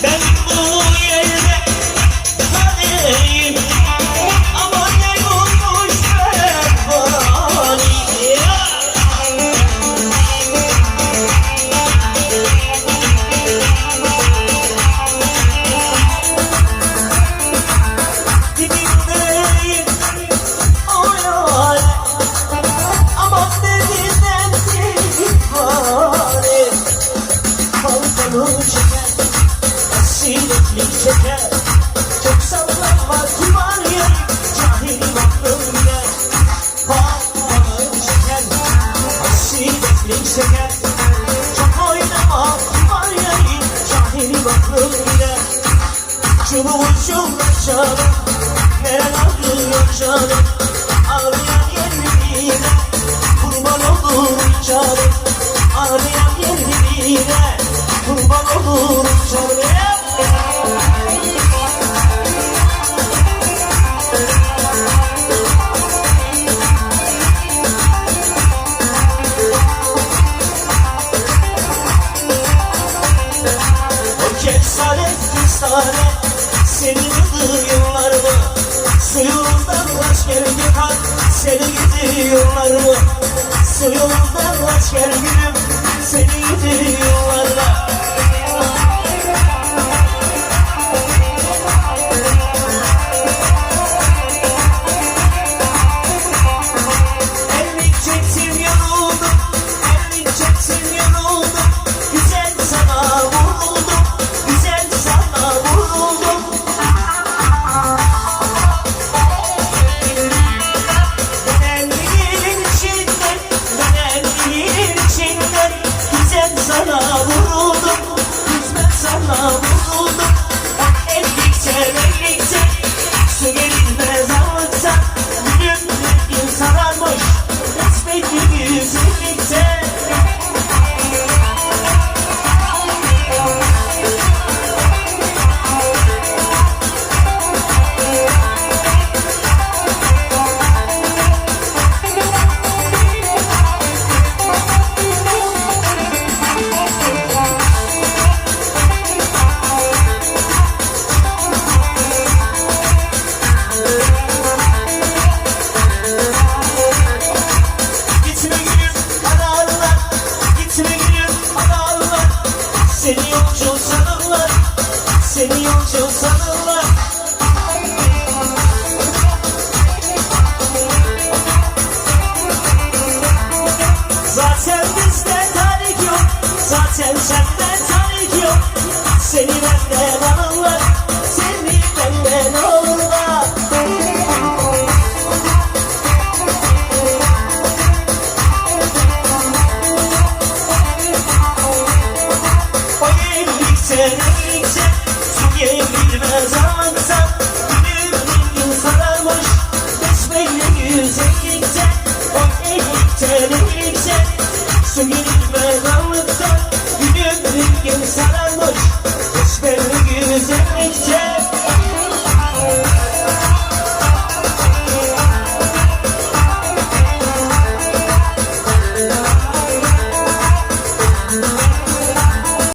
That's Çubuğum canım Neren ağrıyor canım. Ağrıyan yerine Kurban olurum canım. Ağrıyan yerine Kurban olurum canım. O kesaret Seni gidiyorlar mı? Suyundan asker yıkan Seni gidiyorlar mı? Suyundan asker gülüm Seni gidiyorlar mı? Seni yolcu sanırlar. Seni yolcu sanırlar. Zaten bizde tarih yok. Zaten sende tarih yok. Seni benden alırlar Hiç belli güzellikçe